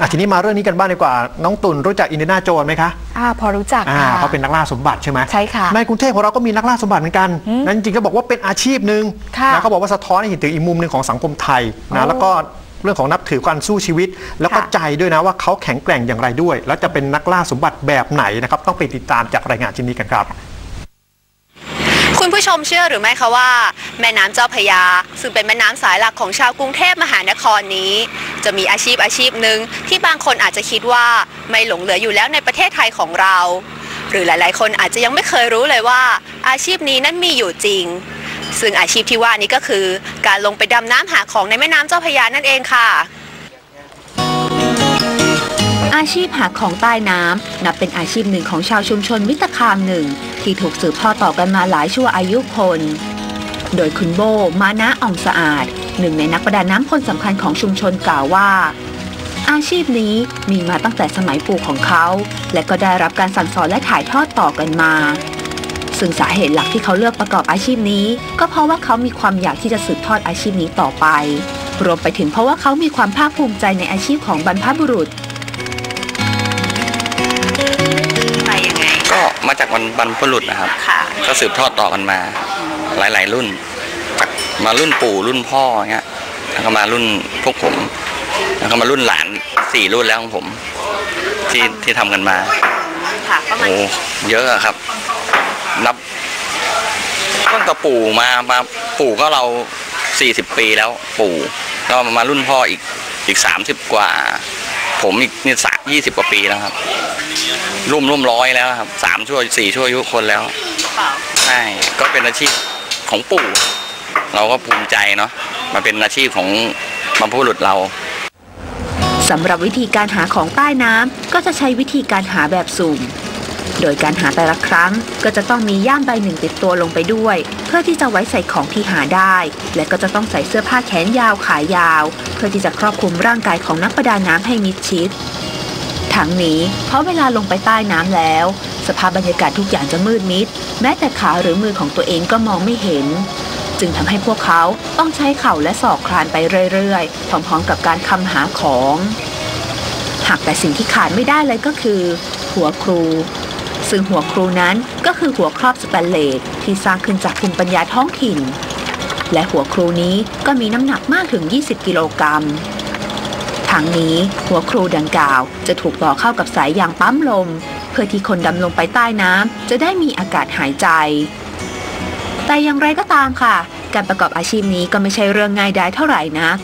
อะทีนี้มาเรื่องนี้กันบ้างดีกว่า น้องตุ่นรู้จักอินเดียนาโจนส์ไหมคะอ่าพอรู้จักอ่าค่ะเขาเป็นนักล่าสมบัติใช่ไหมใช่ค่ะ ในกรุงเทพของเราก็มีนักล่าสมบัติเหมือนกันอืมนั่นจริงๆก็บอกว่าเป็นอาชีพหนึ่งค่ะนะเขาบอกว่าสะท้อนให้เห็นถึงอีกมุมหนึ่งของสังคมไทยโอ้นะแล้วก็เรื่องของนับถือการสู้ชีวิต แล้วก็ค่ะ ใจด้วยนะว่าเขาแข็งแกร่งอย่างไรด้วย แล้วจะเป็นนักล่าสมบัติแบบไหนนะครับต้องไปติดตามจากรายงานชิ้นนี้กันครับ คุณผู้ชมเชื่อหรือไม่คะว่า แม่น้ำเจ้าพระยา ซึ่งเป็นแม่น้ำสายหลักของชาวกรุงเทพมหานครนี้ จะมีอาชีพอาชีพหนึ่งที่บางคนอาจจะคิดว่าไม่หลงเหลืออยู่แล้วในประเทศไทยของเรา หรือหลาย ๆ คนอาจจะยังไม่เคยรู้เลยว่า อาชีพนี้นั้นมีอยู่จริง ซึ่งอาชีพที่ว่านี้ก็คือการลงไปดำน้ำหาของในแม่น้ำเจ้าพระยานั่นเองค่ะอาชีพหาของใต้น้ำนับเป็นอาชีพหนึ่งของชาวชุมชนมิตรคามหนึ่งที่ถูกสืบทอดต่อกันมาหลายชั่วอายุคน โดยคุณโบมานะอ่องสะอาด หนึ่งในนักประดาน้ำคนสำคัญของชุมชนกล่าวว่า อาชีพนี้มีมาตั้งแต่สมัยปู่ของเขา และก็ได้รับการสั่งสอนและถ่ายทอดต่อกันมา ซึ่งสาเหตุหลักที่เขาเลือกประกอบอาชีพนี้ ก็เพราะว่าเขามีความอยากที่จะสืบทอดอาชีพนี้ต่อไป รวมไปถึงเพราะว่าเขามีความภาคภูมิใจในอาชีพของบรรพบุรุษไปยังไงก็มาจากวันบรรพบุรุษนะครับค่ะก็สืบทอดต่อกันมา หลาย ๆ รุ่นจากมารุ่นปู่รุ่นพ่อเงี้ยแล้วก็มารุ่นพวกผม แล้วก็มารุ่นหลานสี่รุ่นแล้วของผม ที่ที่ทำกันมาค่ะประมาณโอ้เยอะอะครับ นับตั้งแต่ปู่มามาปู่ก็เราสี่สิบปีแล้วปู่ก็มารุ่นพ่ออีกอีกสามสิบกว่า ผมอีกนี่สักยี่สิบกว่าปีแล้วครับร่วมร่วมร้อยแล้วครับสามชั่วสี่ชั่วอายุคนแล้วเปล่าใช่ก็เป็นอาชีพ ของปู่ เราก็ภูมิใจเนาะมาเป็นอาชีพของบรรพบุรุษเราสำหรับวิธีการหาของใต้น้ำก็จะใช้วิธีการหาแบบสุ่มโดยการหาแต่ละครั้งก็จะต้องมีย่ามใบหนึ่งติดตัวลงไปด้วย เพื่อที่จะไว้ใส่ของที่หาได้ และก็จะต้องใส่เสื้อผ้าแขนยาวขายาว เพื่อที่จะครอบคลุมร่างกายของนักประดาน้ำให้มิดชิด ทั้งนี้เพราะเวลาลงไปใต้น้ำแล้ว สภาพบรรยากาศทุกอย่างจะมืดมิด แม้แต่ขาหรือมือของตัวเองก็มองไม่เห็น จึงทำให้พวกเขาต้องใช้เข่าและศอกคลานไปเรื่อยๆ พร้อมๆกับการคำหาของ หากแต่สิ่งที่ขาดไม่ได้เลยก็คือ หัวครู ซึ่งหัวครูนั้นก็คือหัวครอบสแตนเลสที่สร้างขึ้นจากภูมิปัญญาท้องถิ่น และหัวครูนี้ก็มีน้ำหนักมากถึง 20 กิโลกรัมทั้งนี้หัวครูดังกล่าวจะถูกต่อเข้ากับสายยางปั๊มลม เพื่อที่คนดำลงไปใต้น้ำจะได้มีอากาศหายใจ แต่อย่างไรก็ตามค่ะ การประกอบอาชีพนี้ก็ไม่ใช่เรื่องง่ายได้เท่าไหร่นัก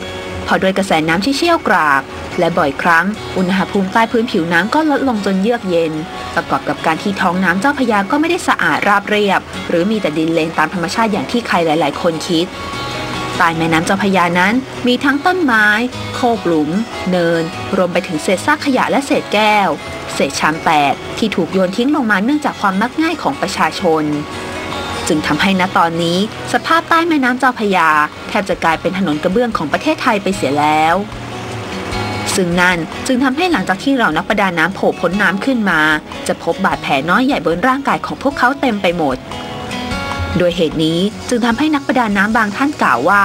เพราะด้วยกระแสน้ำที่เชี่ยวกราก และบ่อยครั้ง อุณหภูมิใต้พื้นผิวน้ำก็ลดลงจนเยือกเย็น ประกอบกับการที่ท้องน้ำเจ้าพยาก็ไม่ได้สะอาดราบเรียบ หรือมีแต่ดินเลนตามธรรมชาติอย่างที่ใครหลาย ๆ คนคิดใต้แม่น้ำเจ้าพยานั้น มีทั้งต้นไม้ โคกหลุม เนิน รวมไปถึงเศษซากขยะและเศษแก้ว เศษชามแตกที่ถูกโยนทิ้งลงมาเนื่องจากความมักง่ายของประชาชน จึงทำให้ณตอนนี้สภาพใต้แม่น้ำเจ้าพยา แทบจะกลายเป็นถนนกระเบื้องของประเทศไทยไปเสียแล้ว ซึ่งนั่นจึงทำให้หลังจากที่เรานักประดาน้ำโผล่พ้นน้ำขึ้นมา จะพบบาดแผลน้อยใหญ่บนร่างกายของพวกเขาเต็มไปหมด โดยเหตุนี้จึงทำให้นักประดาน้ำบางท่านกล่าวว่า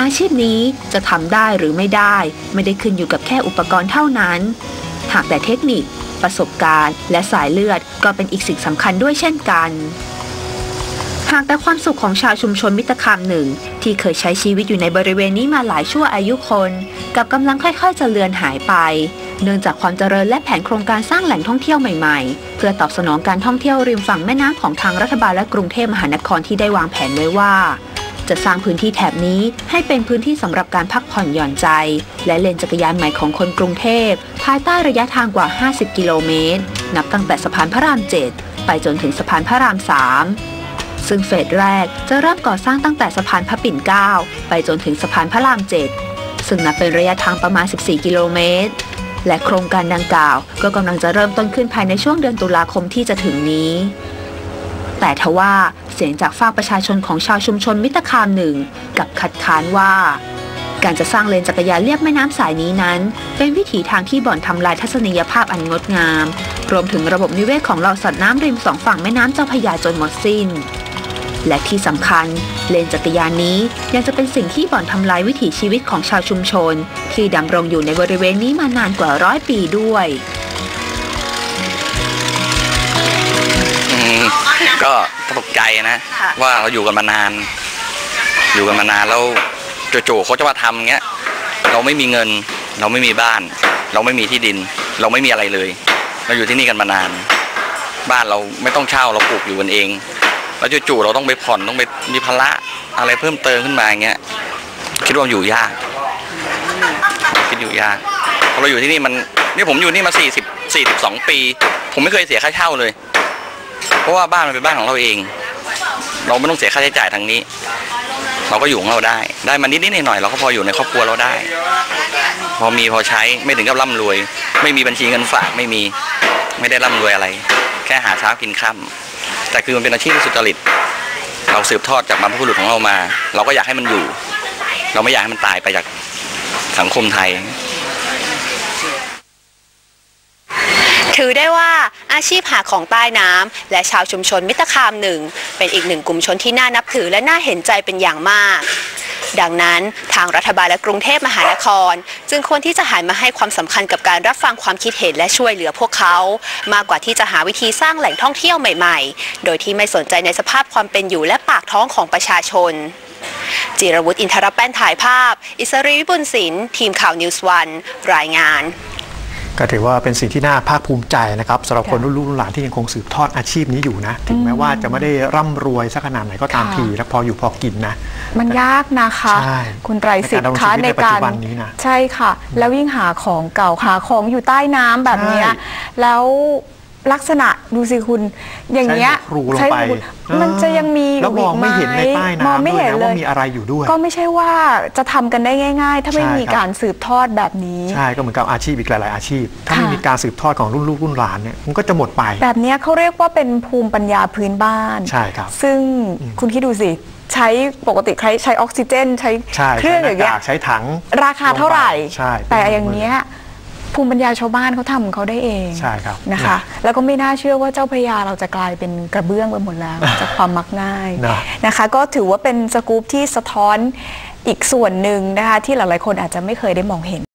อาชีพนี้จะทำได้หรือไม่ได้ ไม่ได้ขึ้นอยู่กับแค่อุปกรณ์เท่านั้น หากแต่เทคนิค ประสบการณ์ และสายเลือดก็เป็นอีกสิ่งสำคัญด้วยเช่นกันหากแต่ความสุขของชาวชุมชนมิตรคามหนึ่ง ที่เคยใช้ชีวิตอยู่ในบริเวณนี้มาหลายชั่วอายุคนกับกำลังค่อยๆ จะเลือนหายไป เนื่องจากความเจริญและแผนโครงการสร้างแหล่งท่องเที่ยวใหม่ๆ เพื่อตอบสนองการท่องเที่ยวริมฝั่งแม่น้ำของทางรัฐบาลและกรุงเทพมหานครที่ได้วางแผนไว้ว่า จะสร้างพื้นที่แถบนี้ให้เป็นพื้นที่สำหรับการพักผ่อนหย่อนใจ และเลนจักรยานใหม่ของคนกรุงเทพ ภายใต้ระยะทางกว่า 50 กิโลเมตร นับตั้งแต่สะพานพระราม 7 ไปจนถึงสะพานพระราม 3 ซึ่งเฟสแรกจะเริ่มก่อสร้างตั้งแต่สะพานพระปิ่นเกล้าไปจนถึงสะพานพระราม 7 ซึ่งนับเป็นระยะทางประมาณ 14 กิโลเมตรและโครงการดังกล่าวก็กำลังจะเริ่มต้นขึ้นภายในช่วงเดือนตุลาคมที่จะถึงนี้ แต่ทว่า เสียงจากฝากประชาชนของชาวชุมชนมิตรคามหนึ่งกับขัดค้านว่า การจะสร้างเลนจักรยานเลียบแม่น้ำสายนี้นั้น เป็นวิถีทางที่บ่อนทำลายทัศนียภาพอันงดงาม รวมถึงระบบนิเวศของเหล่าสัตว์น้ำริมสองฝั่งแม่น้ำเจ้าพยาจนหมดสิ้น และที่สำคัญ เลนจักรยานนี้ยังจะเป็นสิ่งที่บ่อนทำลายวิถีชีวิตของชาวชุมชน ที่ดำรงอยู่ในบริเวณนี้มานานกว่าร้อยปีด้วยก็ ใจนะค่ะว่าเราอยู่กันมานาน อยู่กันมานานแล้วจู่ๆเขาจะมาทำอย่างเงี้ย เราไม่มีเงิน เราไม่มีบ้าน เราไม่มีที่ดิน เราไม่มีอะไรเลย เราอยู่ที่นี่กันมานาน บ้านเราไม่ต้องเช่าเราปลูกอยู่กันเอง แล้วจู่ๆเราต้องไปผ่อนต้องไปมีภาระอะไรเพิ่มเติมขึ้นมาอย่างเงี้ยคิดว่าอยู่ยาก คิดอยู่ยากเพราะเราอยู่ที่นี่มันนี่ผมอยู่นี่มาสี่สิบสี่สิบสองปี ผมไม่เคยเสียค่าเช่าเลย เพราะว่าบ้านมันเป็นบ้านของเราเอง เราไม่ต้องเสียค่าใช้จ่ายทางนี้ เราก็อยู่ของเราได้ ได้มานิดๆหน่อยๆเราก็พออยู่ในครอบครัวเราได้ พอมีพอใช้ไม่ถึงกับร่ำรวย ไม่มีบัญชีเงินฝากไม่มีไม่ได้ร่ำรวยอะไร แค่หาเช้ากินค่ำแต่คือมันเป็นอาชีพที่สุจริต เราสืบทอดจากบรรพบุรุษของเรามา เราก็อยากให้มันอยู่ เราไม่อยากให้มันตายไปจากสังคมไทย ถือได้ว่าอาชีพหาของใต้น้ำและชาวชุมชนมิตรคามหนึ่ง เป็นอีกหนึ่งกลุ่มชนที่น่านับถือและน่าเห็นใจเป็นอย่างมาก ดังนั้นทางรัฐบาลและกรุงเทพมหานคร จึงควรที่จะหันมาให้ความสำคัญกับการรับฟังความคิดเห็นและช่วยเหลือพวกเขา มากกว่าที่จะหาวิธีสร้างแหล่งท่องเที่ยวใหม่ ๆ โดยที่ไม่สนใจในสภาพความเป็นอยู่และปากท้องของประชาชน จิรวุฒิอินทรแป้นถ่ายภาพ อิสรีวิบุญศิลป์ทีมข่าวนิวส์วันรายงาน ก็ถือว่าเป็นสิ่งที่น่าภาคภูมิใจนะครับสำหรับคนรุ่นลูกรุ่นหลานที่ยังคงสืบทอดอาชีพนี้อยู่นะ ถึงแม้ว่าจะไม่ได้ร่ำรวยสักขนาดไหนก็ตามค่ะที แล้วพออยู่พอกินนะ มันยากนะคะใช่คุณไตรสิทธิ์คะในในการดำรงชีวิตในปัจกาจุรบันนี้นะใช่ค่ะ แล้วยิ่งหาของเก่าหาของอยู่ใต้น้ำแบบเนี้ยใช่แล้ว ลักษณะดูสิคุณ อย่างเงี้ยใช้หัวครูลงไปใช้หัวมันจะยังมีแล้วมองไม่เห็นในใต้มองน้ำไม่ด้วยเห็นนะเลว่ายมีอะไรอยู่ด้วย ก็ไม่ใช่ว่าจะทำกันได้ง่าย ๆ ถ้าไม่ใช่มีครับการสืบทอดแบบนี้ ใช่ก็เหมือนกับอาชีพอีกหลาย ๆ อาชีพ ถ้าไม่ค่ะมีการสืบทอดของรุ่นลูกรุ่นหลานเนี่ยมันก็จะหมดไป แบบเนี้ยเขาเรียกว่าเป็นภูมิปัญญาพื้นบ้านใช่ครับ ซึ่งคุณคิดดูสิใช้ปกติใช้ใช้ออกซิเจน ใช้ใช่เครื่องอย่างเงี้ยใช้หน้ากากใช้ถัง ราคาเท่าไหร่ใช่แต่อย่างเนี้ย ภูมิปัญญาชาวบ้านเขาทำของเขาได้เองใช่ครับนะคะ แล้วก็ไม่น่าเชื่อว่าเจ้าพระยาเราจะกลายเป็นกระเบื้องไปหมดแล้ว จากความมักง่ายนะ นะคะ ก็ถือว่าเป็นสกู๊ปที่สะท้อนอีกส่วนหนึ่งนะคะที่หลายๆคนอาจจะไม่เคยได้มองเห็น